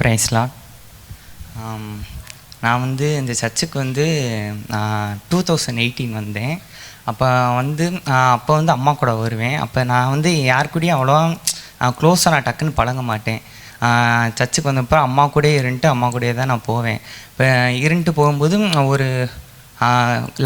ப்ரைஸ்லாம் நான் வந்து இந்த சர்ச்சுக்கு வந்து டூ தௌசண்ட் எயிட்டீன் வந்தேன். அப்போ வந்து அப்போ வந்து அம்மா கூட வருவேன். அப்போ நான் வந்து யார் கூடயும் அவ்வளோவா க்ளோஸாக நான் டக்குன்னு பழக மாட்டேன். சர்ச்சுக்கு வந்தப்போ அம்மா கூடயே இருந்துட்டு அம்மா கூடயே தான் நான் போவேன். இப்போ இருந்துட்டு போகும்போது ஒரு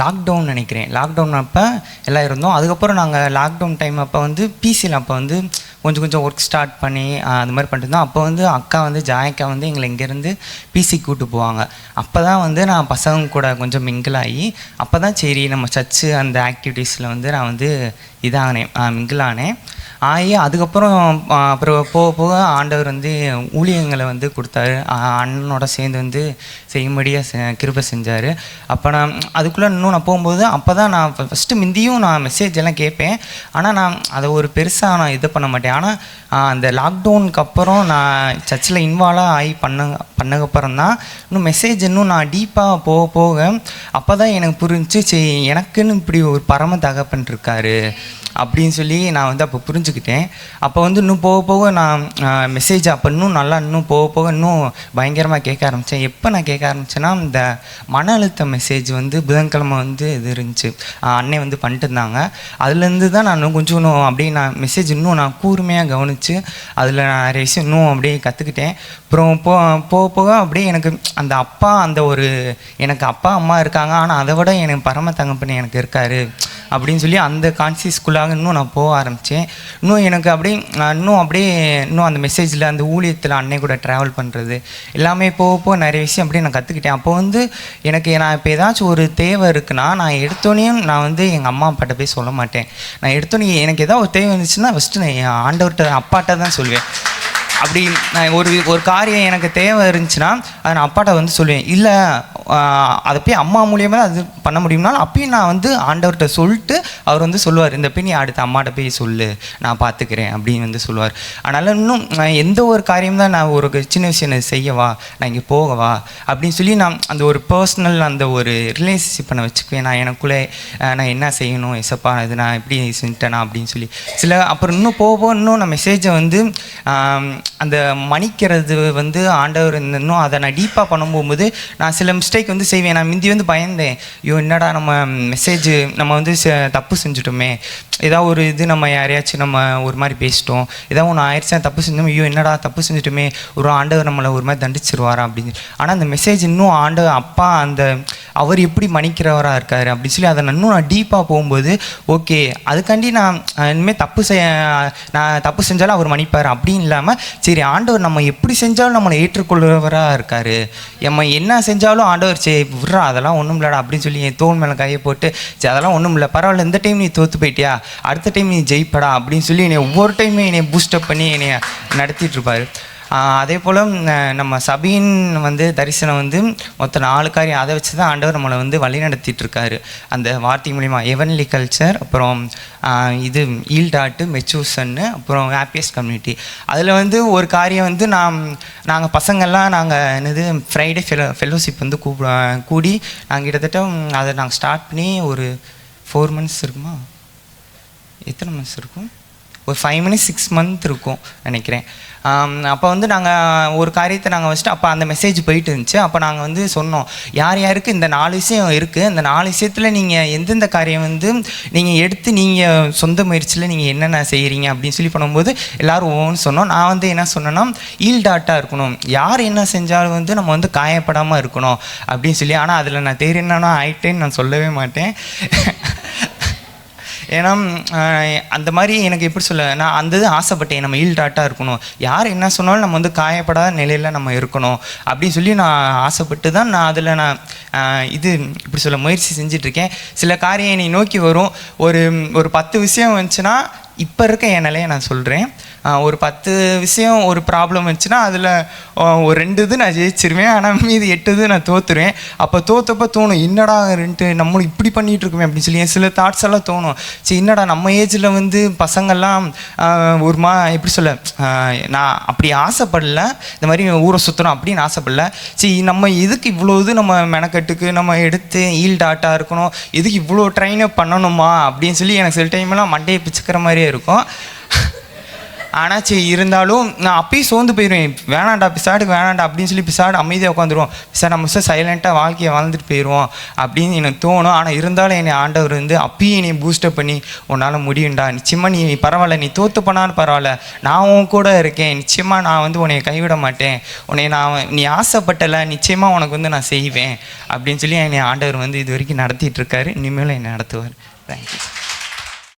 லாக்டவுன் நினைக்கிறேன். லாக்டவுன் அப்போ எல்லாம் இருந்தோம். அதுக்கப்புறம் நாங்கள் லாக்டவுன் டைம் அப்போ வந்து பிசியில் அப்போ வந்து கொஞ்சம் கொஞ்சம் ஒர்க் ஸ்டார்ட் பண்ணி அது மாதிரி பண்ணிட்டு இருந்தோம். அப்போ வந்து அக்கா வந்து ஜாயக்கா வந்து எங்களை இங்கேருந்து பிசி கூட்டு போவாங்க. அப்போ தான் வந்து நான் பசங்க கூட கொஞ்சம் மிங்கிள் ஆகி அப்போ தான் சரி நம்ம சர்ச்சு அந்த ஆக்டிவிட்டீஸில் வந்து நான் வந்து இதானேன் மிங்கிள் ஆனேன். ஆகி அதுக்கப்புறம் அப்புறம் போக போக ஆண்டவர் வந்து ஊழியங்களை வந்து கொடுத்தாரு. அண்ணனோட சேர்ந்து வந்து செய்யும்படியாக செ- கிருபை செஞ்சார். அப்போ நான் அதுக்குள்ளே இன்னும் நான் போகும்போது அப்போ தான் நான் ஃபஸ்ட்டு முந்தியும் நான் மெசேஜ் எல்லாம் கேட்பேன். ஆனால் நான் அதை ஒரு பெருசாக நான் இது பண்ண மாட்டேன். ஆனால் அந்த லாக்டவுனுக்கு அப்புறம் நான் சர்ச்சில் இன்வால்வாக ஆகி பண்ண பண்ணக்கப்புறம் தான் இன்னும் மெசேஜ் இன்னும் நான் டீப்பாக போக போக அப்போ தான் எனக்கு புரிஞ்சு சரி எனக்குன்னு இப்படி ஒரு பரம தகப்பன் இருக்காரு. அப்படின்னு சொல்லி நான் வந்து அப்போ புரிஞ்சுக்கிட்டேன். அப்போ வந்து இன்னும் போக போக நான் மெசேஜ் அப்போ இன்னும் நல்லா இன்னும் போக போக இன்னும் பயங்கரமாக கேட்க ஆரம்பித்தேன் எப்போ நான் கேட்க ஆரம்பித்தேன்னா இந்த மன அழுத்த மெசேஜ் வந்து புதன்கிழமை வந்து இது இருந்துச்சு. அன்னை வந்து பண்ணிட்டு இருந்தாங்க. அதுலேருந்து தான் நான் இன்னும் கொஞ்சம் இன்னும் அப்படியே நான் மெசேஜ் இன்னும் நான் கூர்மையாக கவனித்து அதில் நான் நிறைய விஷயம் இன்னும் அப்படியே கற்றுக்கிட்டேன் அப்புறம் போ போக போக அப்படியே எனக்கு அந்த அப்பா அந்த ஒரு எனக்கு அப்பா அம்மா இருக்காங்க. ஆனால் அதை விட எனக்கு பரம தங்கப்பண்ணி எனக்கு இருக்காரு. அப்படின்னு சொல்லி அந்த ஆக இன்னும் நான் போக ஆரம்பித்தேன் இன்னும் எனக்கு அப்படியே நான் இன்னும் அப்படியே இன்னும் அந்த மெசேஜில் அந்த ஊழியத்தில் அன்னை கூட ட்ராவல் பண்ணுறது எல்லாமே போக போக நிறைய விஷயம் அப்படியே நான் கற்றுக்கிட்டேன் அப்போ வந்து எனக்கு நான் இப்போ ஏதாச்சும் ஒரு தேவை இருக்குன்னா நான் எடுத்தோடனே நான் வந்து எங்கள் அம்மா அப்பாட்ட போய் சொல்ல மாட்டேன். நான் எடுத்தோடனே எனக்கு ஏதாவது ஒரு தேவை இருந்துச்சுன்னா ஃபஸ்ட்டு நான் என் ஆண்டவர்கிட்ட அப்பாட்ட தான் சொல்லுவேன் அப்படி நான் ஒரு ஒரு காரியம் எனக்கு தேவை இருந்துச்சுன்னா அதை நான் அப்பாட்ட வந்து சொல்லுவேன். இல்லை அதை போய் அம்மா மூலியமாக தான் அது பண்ண முடியும்னாலும் அப்பயும் நான் வந்து ஆண்டவர்கிட்ட சொல்லிட்டு அவர் வந்து சொல்லுவார். இந்த போய் நீ அடுத்த அம்மாட்ட போய் சொல்லு. நான் பார்த்துக்கிறேன் அப்படின்னு வந்து சொல்லுவார். அதனால் இன்னும் நான் எந்த ஒரு காரியம் தான் நான் ஒரு சின்ன விஷயம் நான் செய்யவா? நான் இங்கே போகவா? அப்படின்னு சொல்லி நான் அந்த ஒரு பர்சனல் அந்த ஒரு ரிலேஷன்ஷிப்பை நான் வச்சுக்குவேன். நான் எனக்குள்ளே நான் என்ன செய்யணும்? எசப்பா இது நான் எப்படி செஞ்சிட்டேனா? அப்படின்னு சொல்லி. சில அப்புறம் இன்னும் போக போக இன்னும் நான் மெசேஜை வந்து அந்த மன்னிக்கிறது வந்து ஆண்டவர் இன்னும் அதை நான் டீப்பாக பண்ண போகும்போது நான் சில மிஸ்டேக் வந்து செய்வேன். நான் முந்தி வந்து பயந்தேன். ஐயோ என்னடா நம்ம மெசேஜ் நம்ம வந்து செ- தப்பு செஞ்சுட்டோமே. ஏதாவது ஒரு இது நம்ம யாரையாச்சும் நம்ம ஒரு மாதிரி பேசிட்டோம் ஏதாவது ஒன்று ஆயிடுச்சா தப்பு செஞ்சோம் ஐயோ என்னடா தப்பு செஞ்சுட்டுமே ஒரு ஆண்டவர் நம்மளை ஒரு மாதிரி தண்டிச்சிருவாரா அப்படின்னு ஆனால் அந்த மெசேஜ் இன்னும் ஆண்டவர் அப்பா அந்த அவர் எப்படி மன்னிக்கிறவராக இருக்காரு அப்படின்னு சொல்லி அதை நான் இன்னும் நான் டீப்பாக போகும்போது ஓகே அதுக்காண்டி நான் இனிமேல் தப்பு செய்ய நான் தப்பு செஞ்சாலும் அவர் மன்னிப்பார். அப்படின்னு இல்லாமல் சரி ஆண்டவர் நம்ம எப்படி செஞ்சாலும் நம்மளை ஏற்றுக்கொள்கிறவராக இருக்காரு. நம்ம என்ன செஞ்சாலும் ஆண்டவர் சே விட்றா அதெல்லாம் ஒன்றும் இல்லடா அப்படின்னு சொல்லி என் தோல் மேலே கையை போட்டு சரி அதெல்லாம் ஒன்றும் இல்லை பரவாயில்ல இந்த டைம் நீ தோற்று போயிட்டியா? அடுத்த டைம் நீ ஜெயிப்படா அப்படின்னு சொல்லி என்னை ஒவ்வொரு டைமே என்னை பூஸ்டப் பண்ணி என்னை நடத்திட்டு இருப்பார். அதே போல் நம்ம சபையின் வந்து தரிசனம் வந்து மொத்தம் நாலு காரியம். அதை வச்சு தான் ஆண்டவர் நம்மளை வந்து வழி நடத்திட்டு இருக்காரு. அந்த வார்த்தை மூலிமா எவன்லி கல்ச்சர் அப்புறம் இது ஈல்டாட்டு மெச்சூசன்னு அப்புறம் ஹாப்பியஸ்ட் கம்யூனிட்டி அதில் வந்து ஒரு காரியம் வந்து நாம் நாங்கள் பசங்கள்லாம் நாங்கள் என்னது ஃப்ரைடே ஃபெலோ ஃபெலோஷிப் வந்து கூப்பிட கூடி நாங்கள் கிட்டத்தட்ட அதை நாங்கள் ஸ்டார்ட் பண்ணி ஒரு ஃபோர் மந்த்ஸ் இருக்குமா? எத்தனை மந்த்ஸ் இருக்கும்? ஒரு ஃபைவ் மினிட்ஸ் சிக்ஸ் மந்த் இருக்கும் நினைக்கிறேன். அப்போ வந்து நாங்கள் ஒரு காரியத்தை நாங்கள் வச்சுட்டு அப்போ அந்த மெசேஜ் போயிட்டு இருந்துச்சு. அப்போ நாங்கள் வந்து சொன்னோம் யார் யாருக்கு இந்த நாலு விஷயம் இருக்குது இந்த நாலு விஷயத்தில் நீங்கள் எந்தெந்த காரியம் வந்து நீங்கள் எடுத்து நீங்கள் சொந்த முயற்சியில் நீங்கள் என்னென்ன செய்கிறீங்க அப்படின்னு சொல்லி பண்ணும்போது எல்லோரும் ஓன்னு சொன்னோம். நான் வந்து என்ன சொன்னேன்னா ஈல்டாட்டாக இருக்கணும். யார் என்ன செஞ்சாலும் வந்து நம்ம வந்து காயப்படாமல் இருக்கணும். அப்படின்னு சொல்லி ஆனால் அதில் நான் தேர் என்னன்னா ஆயிட்டேன்னு நான் சொல்லவே மாட்டேன். ஏன்னா அந்த மாதிரி எனக்கு எப்படி சொல்ல நான் அந்த இது ஆசைப்பட்டேன். நம்ம ஈல்டாட்டாக இருக்கணும். யார் என்ன சொன்னாலும் நம்ம வந்து காயப்படாத நிலையில் நம்ம இருக்கணும். அப்படின்னு சொல்லி நான் ஆசைப்பட்டு தான் நான் அதில் நான் இது இப்படி சொல்ல முயற்சி செஞ்சிட்ருக்கேன். சில காரியம் என்னை நோக்கி வரும். ஒரு ஒரு பத்து விஷயம் வந்துச்சுன்னா இப்போ இருக்க என் நிலையை நான் சொல்கிறேன் ஒரு பத்து விஷயம் ஒரு ப்ராப்ளம் வந்துச்சுன்னா அதில் ஒரு ரெண்டு இது நான் ஜெயிச்சிருவேன். ஆனால் மீதி எட்டு இது நான் தோத்துருவேன். அப்போ தோற்றப்போ தோணும் என்னடா ரெண்டு நம்மளும் இப்படி பண்ணிட்டு இருக்கோமே அப்படின்னு சொல்லி சில தாட்ஸ் எல்லாம் தோணும். சரி என்னடா நம்ம ஏஜில் வந்து பசங்கள்லாம் ஒரு மா எப்படி சொல்ல நான் அப்படி ஆசைப்படல. இந்த மாதிரி ஊரை சுற்றுறோம் அப்படின்னு ஆசைப்படல. சரி நம்ம எதுக்கு இவ்வளோ இது நம்ம மெனக்கட்டுக்கு நம்ம எடுத்து ஈல்டாட்டாக இருக்கணும்? எதுக்கு இவ்வளோ ட்ரைனப் பண்ணணுமா? அப்படின்னு சொல்லி எனக்கு சில டைம்லாம் மண்டையை பிச்சுக்கிற மாதிரியே இருக்கும். ஆனால் சரி இருந்தாலும் நான் அப்பயும் சோர்ந்து போயிடுவேன் வேணாண்டா பிசாடுக்கு வேணாண்டா அப்படின்னு சொல்லி பிசாடு அமைதியாக உட்காந்துருவோம் பிசாடு நம்ம சைலண்ட்டாக வாழ்க்கையை வாழ்ந்துட்டு போயிடுவோம் அப்படின்னு எனக்கு தோணும். ஆனால் இருந்தாலும் என்னை ஆண்டவர் வந்து அப்பயும் என்னை பூஸ்டப் பண்ணி உன்னால் முடியும்டா நிச்சயமாக நீ பரவாயில்ல நீ தோற்று போனாலும் பரவாயில்ல. நான் உன் கூட இருக்கேன். நிச்சயமாக நான் வந்து உன்னை கைவிட மாட்டேன். உன்னை நான் நீ ஆசைப்பட்டல நிச்சயமாக உனக்கு வந்து நான் செய்வேன் அப்படின்னு சொல்லி என்னை ஆண்டவர் வந்து இது வரைக்கும் நடத்திட்டு இருக்காரு. இனிமேல் என்னை நடத்துவார். தேங்க்யூ